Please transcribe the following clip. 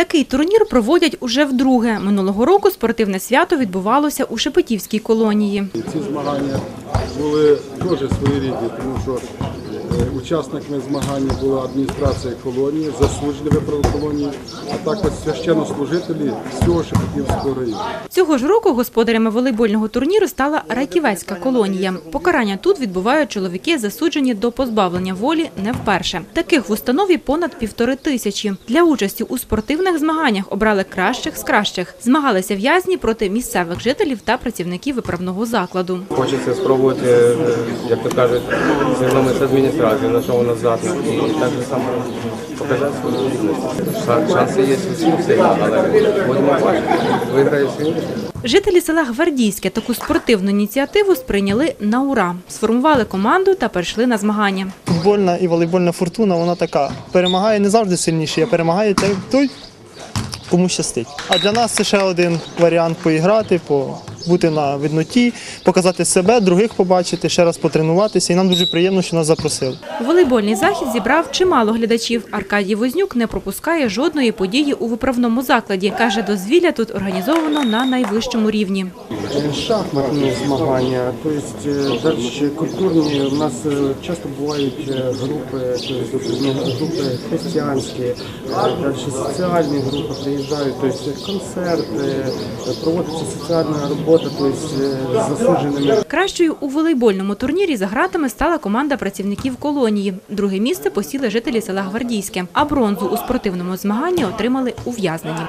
Такий турнір проводять уже вдруге. Минулого року спортивне свято відбувалося у Шепетівській колонії. Ці змагання були дуже своєрідні, тому що учасниками змагань була адміністрація колонії, засуджені виправи колонії, а також священнослужителі всього Шепетівського району. Цього ж року господарями волейбольного турніру стала Райківецька колонія. Покарання тут відбувають чоловіки, засуджені до позбавлення волі не вперше. Таких в установі понад півтори тисячі. Для участі у спортивних змаганнях обрали кращих з кращих. Змагалися в'язні проти місцевих жителів та працівників виправного закладу. Хочеться спробувати, е, як то кажуть, звернутися адміністрацію, на що вона здатна. І так же само показати свою гідність. Шанси є всім сильні, але будемо бачити. Виграє сильніше. Жителі села Гвардійське таку спортивну ініціативу сприйняли на ура. Сформували команду та перейшли на змагання. Футбольна і волейбольна фортуна, вона така. Перемагає не завжди сильніший, а перемагає той, той, кому щастить. А для нас це ще один варіант поіграти, по- бути на видноті, показати себе, других побачити, ще раз потренуватися. І нам дуже приємно, що нас запросили. Волейбольний захід зібрав чимало глядачів. Аркадій Вознюк не пропускає жодної події у виправному закладі. Каже, дозвілля тут організовано на найвищому рівні. шахматні змагання, тобто культурні. У нас е, часто бувають е, групи, тобто групи християнські, е, далі соціальні групи приїжджають, тобто концерти, е, проводиться соціальна робота, тобто е, з засудженими. Кращою у волейбольному турнірі за гратами стала команда працівників колонії. Друге місце посіли жителі села Гвардійське, а бронзу у спортивному змаганні отримали ув'язнені.